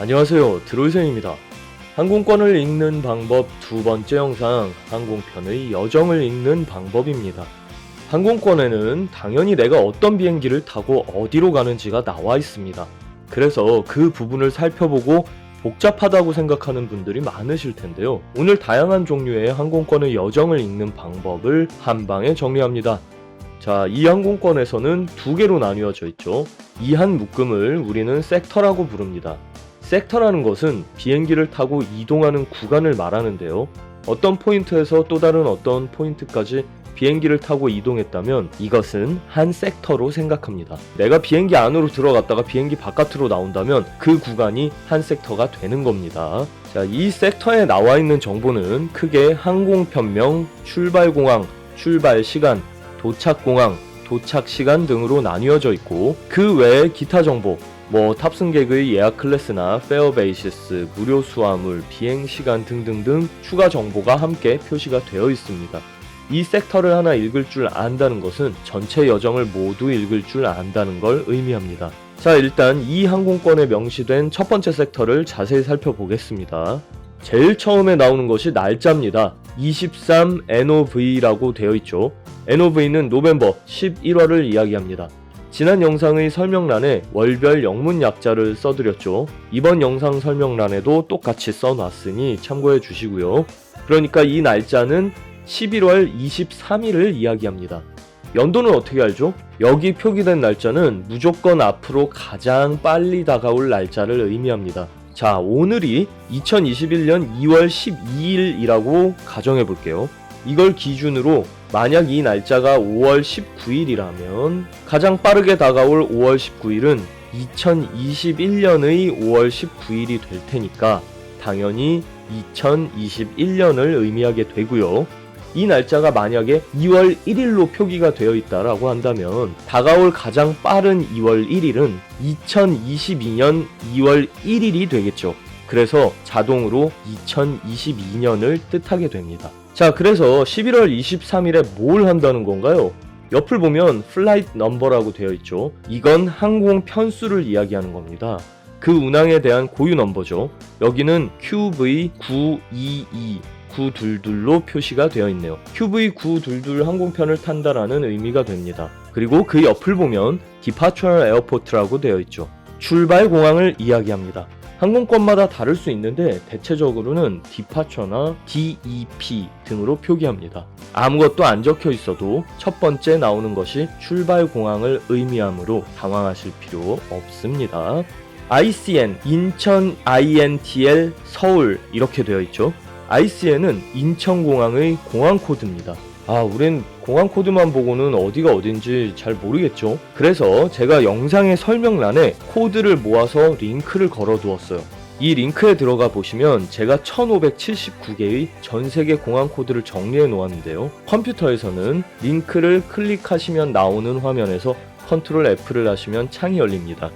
안녕하세요. 드로이센입니다. 항공권을 읽는 방법 두 번째 영상, 항공편의 여정을 읽는 방법입니다. 항공권에는 당연히 내가 어떤 비행기를 타고 어디로 가는지가 나와 있습니다. 그래서 그 부분을 살펴보고 복잡하다고 생각하는 분들이 많으실 텐데요. 오늘 다양한 종류의 항공권의 여정을 읽는 방법을 한 방에 정리합니다. 자, 이 항공권에서는 두 개로 나뉘어져 있죠. 이한 묶음을 우리는 섹터라고 부릅니다. 섹터라는 것은 비행기를 타고 이동하는 구간을 말하는데요. 어떤 포인트에서 또 다른 어떤 포인트까지 비행기를 타고 이동했다면 이것은 한 섹터로 생각합니다. 내가 비행기 안으로 들어갔다가 비행기 바깥으로 나온다면 그 구간이 한 섹터가 되는 겁니다. 자, 이 섹터에 나와 있는 정보는 크게 항공편명, 출발공항, 출발 시간, 도착공항, 도착 시간 등으로 나뉘어져 있고 그 외에 기타 정보, 뭐 탑승객의 예약 클래스나 페어 베이시스, 무료 수화물, 비행 시간 등등등 추가 정보가 함께 표시가 되어 있습니다. 이 섹터를 하나 읽을 줄 안다는 것은 전체 여정을 모두 읽을 줄 안다는 걸 의미합니다. 자, 일단 이 항공권에 명시된 첫 번째 섹터를 자세히 살펴보겠습니다. 제일 처음에 나오는 것이 날짜입니다. 23 NOV라고 되어 있죠. NOV는 노벰버 11월을 이야기합니다. 지난 영상의 설명란에 월별 영문 약자를 써드렸죠. 이번 영상 설명란에도 똑같이 써놨으니 참고해 주시고요. 그러니까 이 날짜는 11월 23일을 이야기합니다. 연도는 어떻게 알죠? 여기 표기된 날짜는 무조건 앞으로 가장 빨리 다가올 날짜를 의미합니다. 자, 오늘이 2021년 2월 12일이라고 가정해 볼게요. 이걸 기준으로 만약 이 날짜가 5월 19일이라면 가장 빠르게 다가올 5월 19일은 2021년의 5월 19일이 될 테니까 당연히 2021년을 의미하게 되고요. 이 날짜가 만약에 2월 1일로 표기가 되어 있다라고 한다면 다가올 가장 빠른 2월 1일은 2022년 2월 1일이 되겠죠. 그래서 자동으로 2022년을 뜻하게 됩니다. 자, 그래서 11월 23일에 뭘 한다는 건가요? 옆을 보면 플라이트 넘버라고 되어 있죠. 이건 항공 편수를 이야기하는 겁니다. 그 운항에 대한 고유 넘버죠. 여기는 QV922 922로 표시가 되어 있네요. QV922 항공편을 탄다라는 의미가 됩니다. 그리고 그 옆을 보면 Departure Airport라고 되어 있죠. 출발 공항을 이야기합니다. 항공권마다 다를 수 있는데 대체적으로는 디파처나 DEP 등으로 표기합니다. 아무것도 안 적혀 있어도 첫 번째 나오는 것이 출발 공항을 의미하므로 당황하실 필요 없습니다. ICN 인천 INTL 서울 이렇게 되어 있죠. ICN은 인천공항의 공항 코드입니다. 아, 우린 공항 코드만 보고는 어디가 어딘지 잘 모르겠죠. 그래서 제가 영상의 설명란에 코드를 모아서 링크를 걸어 두었어요. 이 링크에 들어가 보시면 제가 1579개의 전 세계 공항 코드를 정리해 놓았는데요. 컴퓨터에서는 링크를 클릭하시면 나오는 화면에서 컨트롤 F를 하시면 창이 열립니다.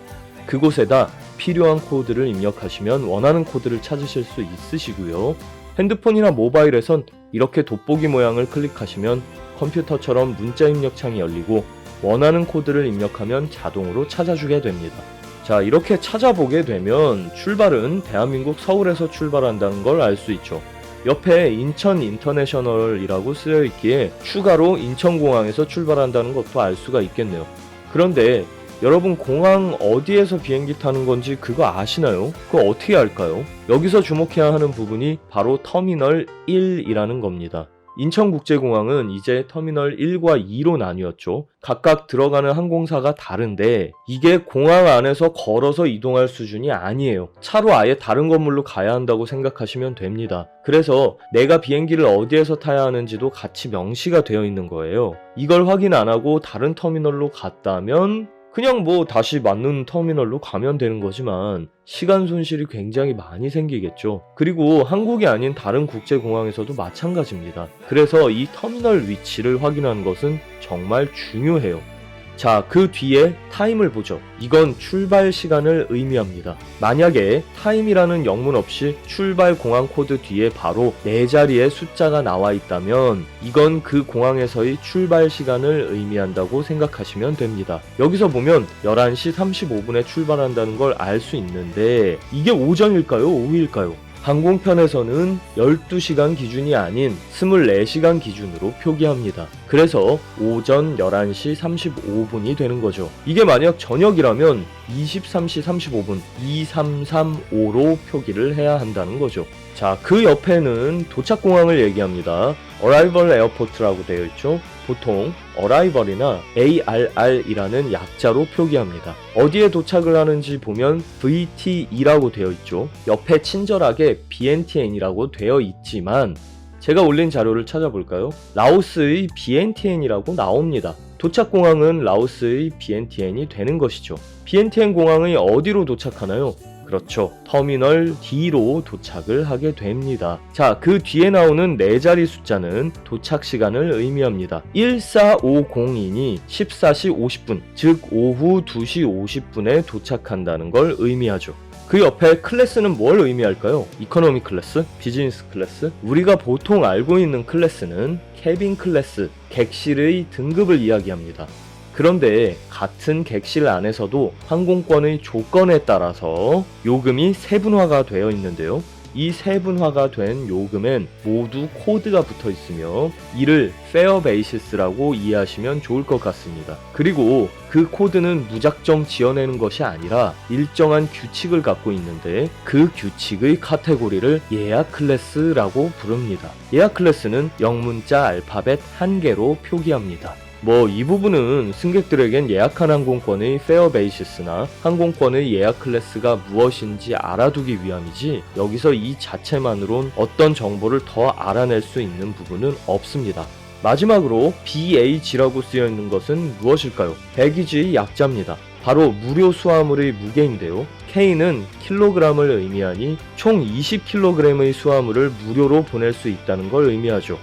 그곳에다 필요한 코드를 입력하시면 원하는 코드를 찾으실 수 있으시고요. 핸드폰이나 모바일에선 이렇게 돋보기 모양을 클릭하시면 컴퓨터처럼 문자 입력 창이 열리고 원하는 코드를 입력하면 자동으로 찾아주게 됩니다. 자, 이렇게 찾아보게 되면 출발은 대한민국 서울에서 출발한다는 걸 알 수 있죠. 옆에 인천 인터내셔널이라고 쓰여 있기에 추가로 인천공항에서 출발한다는 것도 알 수가 있겠네요. 그런데 여러분 공항 어디에서 비행기 타는 건지 그거 아시나요? 그거 어떻게 알까요? 여기서 주목해야 하는 부분이 바로 터미널 1이라는 겁니다. 인천국제공항은 이제 터미널 1과 2로 나뉘었죠. 각각 들어가는 항공사가 다른데 이게 공항 안에서 걸어서 이동할 수준이 아니에요. 차로 아예 다른 건물로 가야 한다고 생각하시면 됩니다. 그래서 내가 비행기를 어디에서 타야 하는지도 같이 명시가 되어 있는 거예요. 이걸 확인 안 하고 다른 터미널로 갔다면 그냥 뭐 다시 맞는 터미널로 가면 되는 거지만 시간 손실이 굉장히 많이 생기겠죠. 그리고 한국이 아닌 다른 국제공항에서도 마찬가지입니다. 그래서 이 터미널 위치를 확인하는 것은 정말 중요해요. 자, 그 뒤에 타임을 보죠. 이건 출발 시간을 의미합니다. 만약에 타임이라는 영문 없이 출발 공항 코드 뒤에 바로 네 자리의 숫자가 나와 있다면 이건 그 공항에서의 출발 시간을 의미한다고 생각하시면 됩니다. 여기서 보면 11시 35분에 출발한다는 걸 알 수 있는데 이게 오전일까요? 오후일까요? 항공편에서는 12시간 기준이 아닌 24시간 기준으로 표기합니다. 그래서 오전 11시 35분이 되는 거죠. 이게 만약 저녁이라면 23시 35분 2335로 표기를 해야 한다는 거죠. 자, 그 옆에는 도착 공항을 얘기합니다. Arrival Airport라고 되어 있죠. 보통 Arrival이나 ARR이라는 약자로 표기합니다. 어디에 도착을 하는지 보면 VTE라고 되어 있죠. 옆에 친절하게 BNTN이라고 되어 있지만 제가 올린 자료를 찾아볼까요? 라오스의 BNTN이라고 나옵니다. 도착 공항은 라오스의 BNTN이 되는 것이죠. BNTN 공항의 어디로 도착하나요? 그렇죠. 터미널 D로 도착을 하게 됩니다. 자, 그 뒤에 나오는 네 자리 숫자는 도착 시간을 의미합니다. 14502니 14시 50분, 즉 오후 2시 50분에 도착한다는 걸 의미하죠. 그 옆에 클래스는 뭘 의미할까요? 이코노미 클래스? 비즈니스 클래스? 우리가 보통 알고 있는 클래스는 캐빈 클래스, 객실의 등급을 이야기합니다. 그런데 같은 객실 안에서도 항공권의 조건에 따라서 요금이 세분화가 되어 있는데요. 이 세분화가 된 요금엔 모두 코드가 붙어 있으며 이를 페어 베이시스라고 이해하시면 좋을 것 같습니다. 그리고 그 코드는 무작정 지어내는 것이 아니라 일정한 규칙을 갖고 있는데 그 규칙의 카테고리를 예약 클래스라고 부릅니다. 예약 클래스는 영문자 알파벳 한 개로 표기합니다. 뭐 이 부분은 승객들에겐 예약한 항공권의 페어 베이시스나 항공권의 예약 클래스가 무엇인지 알아두기 위함이지 여기서 이 자체만으론 어떤 정보를 더 알아낼 수 있는 부분은 없습니다. 마지막으로 BH라고 쓰여 있는 것은 무엇일까요? 배기지의 약자입니다. 바로 무료 수화물의 무게인데요. K는 킬로그램을 의미하니 총 20kg의 수화물을 무료로 보낼 수 있다는 걸 의미하죠.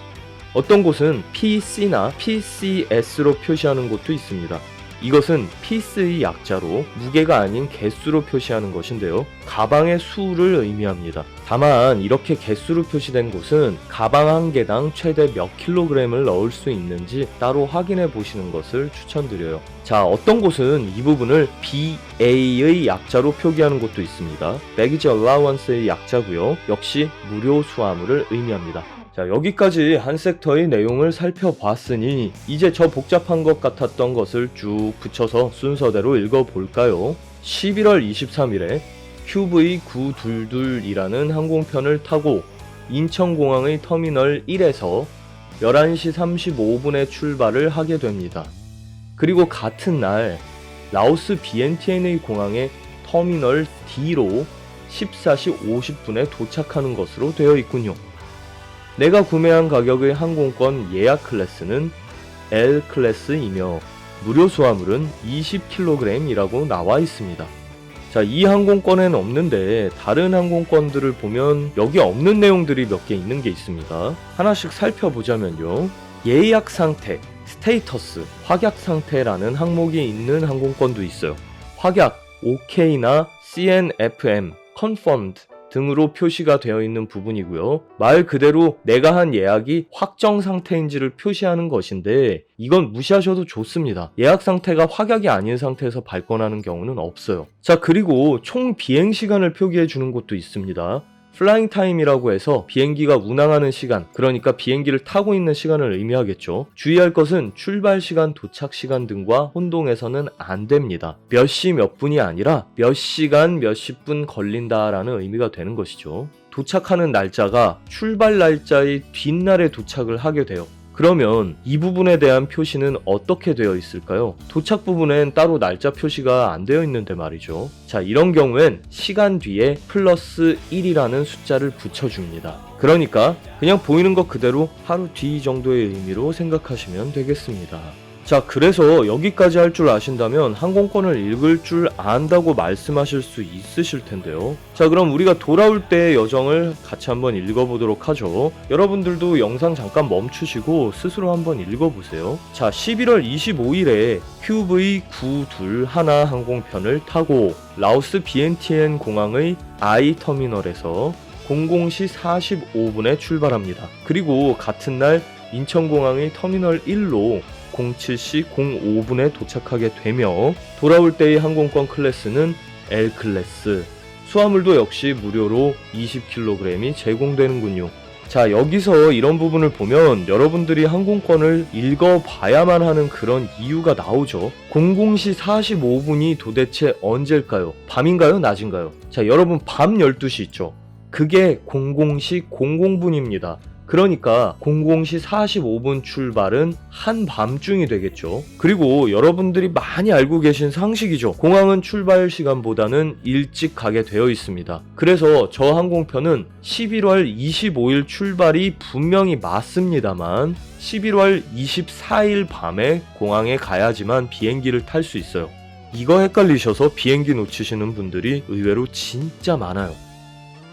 어떤 곳은 PC나 PCS로 표시하는 곳도 있습니다. 이것은 피스의 약자로 무게가 아닌 개수로 표시하는 것인데요. 가방의 수를 의미합니다. 다만 이렇게 개수로 표시된 곳은 가방 한 개당 최대 몇 킬로그램을 넣을 수 있는지 따로 확인해 보시는 것을 추천드려요. 자, 어떤 곳은 이 부분을 BA의 약자로 표기하는 곳도 있습니다. Baggage Allowance의 약자고요. 역시 무료 수화물을 의미합니다. 자, 여기까지 한 섹터의 내용을 살펴봤으니 이제 저 복잡한 것 같았던 것을 쭉 붙여서 순서대로 읽어볼까요? 11월 23일에 QV922이라는 항공편을 타고 인천공항의 터미널 1에서 11시 35분에 출발을 하게 됩니다. 그리고 같은 날 라오스 BNTN의 공항에 터미널 D로 14시 50분에 도착하는 것으로 되어 있군요. 내가 구매한 가격의 항공권 예약 클래스는 L 클래스이며 무료 수화물은 20kg이라고 나와 있습니다. 자, 이 항공권에는 없는데 다른 항공권들을 보면 여기 없는 내용들이 몇 개 있는 게 있습니다. 하나씩 살펴보자면요. 예약 상태, 스테이터스, 확약 상태라는 항목이 있는 항공권도 있어요. 확약, OK나 CNFM, confirmed 등으로 표시가 되어 있는 부분이고요. 말 그대로 내가 한 예약이 확정 상태인지를 표시하는 것인데 이건 무시하셔도 좋습니다. 예약 상태가 확약이 아닌 상태에서 발권하는 경우는 없어요. 자, 그리고 총 비행 시간을 표기해 주는 곳도 있습니다. 플라잉 타임이라고 해서 비행기가 운항하는 시간, 그러니까 비행기를 타고 있는 시간을 의미하겠죠. 주의할 것은 출발 시간, 도착 시간 등과 혼동해서는 안 됩니다. 몇 시 몇 분이 아니라 몇 시간 몇십 분 걸린다라는 의미가 되는 것이죠. 도착하는 날짜가 출발 날짜의 뒷날에 도착을 하게 돼요. 그러면 이 부분에 대한 표시는 어떻게 되어 있을까요? 도착 부분엔 따로 날짜 표시가 안 되어 있는데 말이죠. 자, 이런 경우엔 시간 뒤에 플러스 1이라는 숫자를 붙여줍니다. 그러니까 그냥 보이는 것 그대로 하루 뒤 정도의 의미로 생각하시면 되겠습니다. 자, 그래서 여기까지 할 줄 아신다면 항공권을 읽을 줄 안다고 말씀하실 수 있으실 텐데요. 자, 그럼 우리가 돌아올 때의 여정을 같이 한번 읽어보도록 하죠. 여러분들도 영상 잠깐 멈추시고 스스로 한번 읽어보세요. 자, 11월 25일에 QV921 항공편을 타고 라오스 비엔티엔 공항의 I 터미널에서 00시 45분에 출발합니다. 그리고 같은 날 인천공항의 터미널 1로 07시 05분에 도착하게 되며 돌아올 때의 항공권 클래스는 L 클래스 수화물도 역시 무료로 20kg이 제공되는군요. 자 여기서 이런 부분을 보면 여러분들이 항공권을 읽어봐야만 하는 그런 이유가 나오죠 00시 45분이 도대체 언제일까요? 밤인가요? 낮인가요? 자 여러분 밤 12시 있죠 그게 00시 00분입니다 그러니까 00시 45분 출발은 한밤중이 되겠죠. 그리고 여러분들이 많이 알고 계신 상식이죠. 공항은 출발 시간보다는 일찍 가게 되어 있습니다. 그래서 저 항공편은 11월 25일 출발이 분명히 맞습니다만 11월 24일 밤에 공항에 가야지만 비행기를 탈 수 있어요. 이거 헷갈리셔서 비행기 놓치시는 분들이 의외로 진짜 많아요.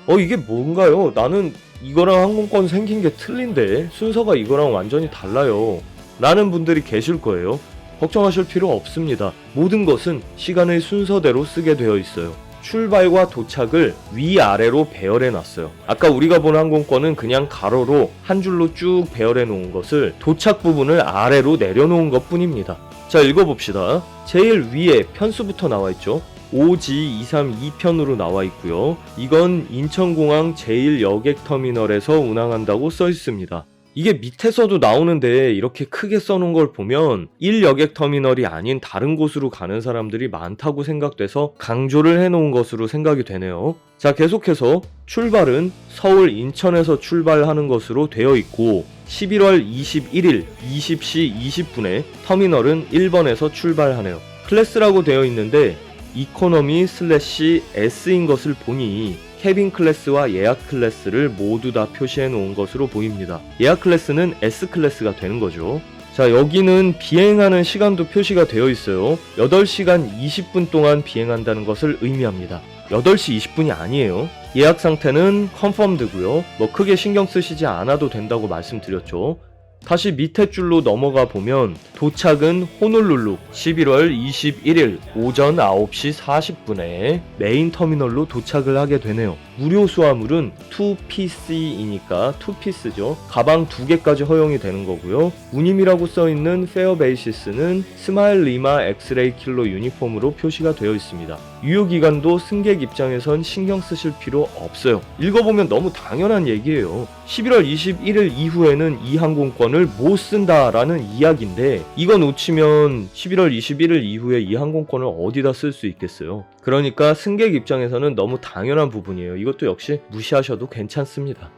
어, 이게 뭔가요? 나는 이거랑 항공권 생긴 게 틀린데 순서가 이거랑 완전히 달라요. 라는 분들이 계실 거예요. 걱정하실 필요 없습니다. 모든 것은 시간의 순서대로 쓰게 되어 있어요. 출발과 도착을 위아래로 배열해 놨어요. 아까 우리가 본 항공권은 그냥 가로로 한 줄로 쭉 배열해 놓은 것을 도착 부분을 아래로 내려놓은 것 뿐입니다. 자, 읽어봅시다. 제일 위에 편수부터 나와 있죠. OG 232편으로 나와 있고요. 이건 인천공항 제1여객터미널에서 운항한다고 써 있습니다. 이게 밑에서도 나오는데 이렇게 크게 써놓은 걸 보면 1여객터미널이 아닌 다른 곳으로 가는 사람들이 많다고 생각돼서 강조를 해놓은 것으로 생각이 되네요. 자, 계속해서 출발은 서울 인천에서 출발하는 것으로 되어 있고 11월 21일 20시 20분에 터미널은 1번에서 출발하네요. 클래스라고 되어 있는데 이코노미 슬래시 S인 것을 보니 캐빈 클래스와 예약 클래스를 모두 다 표시해 놓은 것으로 보입니다. 예약 클래스는 S 클래스가 되는 거죠. 자, 여기는 비행하는 시간도 표시가 되어 있어요. 8시간 20분 동안 비행한다는 것을 의미합니다. 8시 20분이 아니에요. 예약 상태는 컨펌드고요. 뭐 크게 신경 쓰시지 않아도 된다고 말씀드렸죠. 다시 밑에 줄로 넘어가 보면 도착은 호놀룰루 11월 21일 오전 9시 40분에 메인 터미널로 도착을 하게 되네요. 무료 수화물은 2PC이니까 2피스죠. 가방 2개까지 허용이 되는 거고요. 운임이라고 써 있는 페어 베이시스는 스마일 리마 엑스레이 킬러 유니폼으로 표시가 되어 있습니다. 유효 기간도 승객 입장에선 신경 쓰실 필요 없어요. 읽어보면 너무 당연한 얘기예요. 11월 21일 이후에는 이 항공권을 못 쓴다라는 이야기인데 이거 놓치면 11월 21일 이후에 이 항공권을 어디다 쓸 수 있겠어요. 그러니까 승객 입장에서는 너무 당연한 부분이에요. 이것도 역시 무시하셔도 괜찮습니다.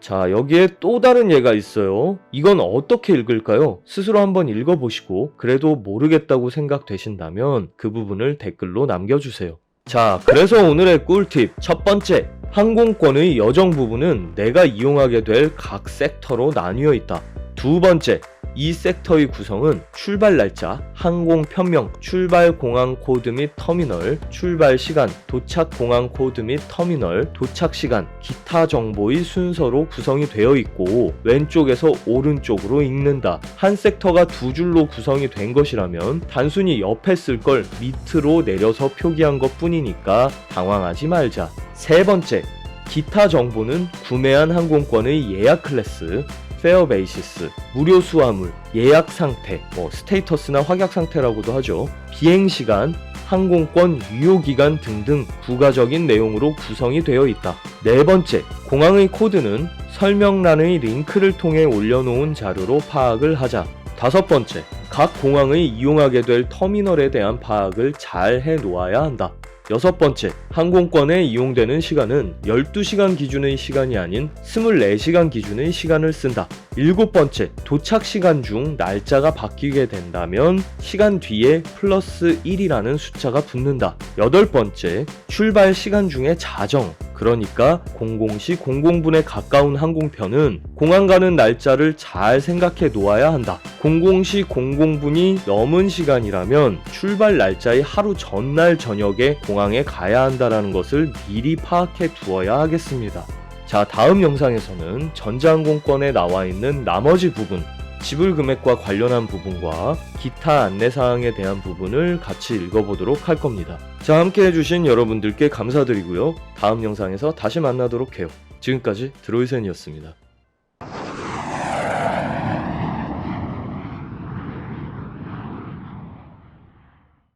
자, 여기에 또 다른 예가 있어요. 이건 어떻게 읽을까요? 스스로 한번 읽어보시고, 그래도 모르겠다고 생각되신다면 그 부분을 댓글로 남겨주세요. 자, 그래서 오늘의 꿀팁. 첫 번째, 항공권의 여정 부분은 내가 이용하게 될 각 섹터로 나뉘어 있다. 두 번째, 이 섹터의 구성은 출발 날짜, 항공 편명, 출발 공항 코드 및 터미널, 출발 시간, 도착 공항 코드 및 터미널, 도착 시간, 기타 정보의 순서로 구성이 되어 있고 왼쪽에서 오른쪽으로 읽는다. 한 섹터가 두 줄로 구성이 된 것이라면 단순히 옆에 쓸 걸 밑으로 내려서 표기한 것 뿐이니까 당황하지 말자. 세 번째, 기타 정보는 구매한 항공권의 예약 클래스, 페어 베이시스, 무료 수화물, 예약 상태, 뭐 스테이터스나 확약 상태라고도 하죠. 비행 시간, 항공권 유효 기간 등등 부가적인 내용으로 구성이 되어 있다. 네 번째, 공항의 코드는 설명란의 링크를 통해 올려놓은 자료로 파악을 하자. 다섯 번째, 각 공항의 이용하게 될 터미널에 대한 파악을 잘 해 놓아야 한다. 여섯 번째, 항공권에 이용되는 시간은 12시간 기준의 시간이 아닌 24시간 기준의 시간을 쓴다. 일곱 번째, 도착 시간 중 날짜가 바뀌게 된다면 시간 뒤에 플러스 1이라는 숫자가 붙는다. 여덟 번째, 출발 시간 중에 자정, 그러니까 00시 00분에 가까운 항공편은 공항 가는 날짜를 잘 생각해 놓아야 한다. 00시 00분이 넘은 시간이라면 출발 날짜의 하루 전날 저녁에 공항에 가야 한다는 것을 미리 파악해 두어야 하겠습니다. 자, 다음 영상에서는 전자항공권에 나와 있는 나머지 부분, 지불 금액과 관련한 부분과 기타 안내사항에 대한 부분을 같이 읽어보도록 할 겁니다. 자, 함께 해주신 여러분들께 감사드리고요. 다음 영상에서 다시 만나도록 해요. 지금까지 드로이센이었습니다.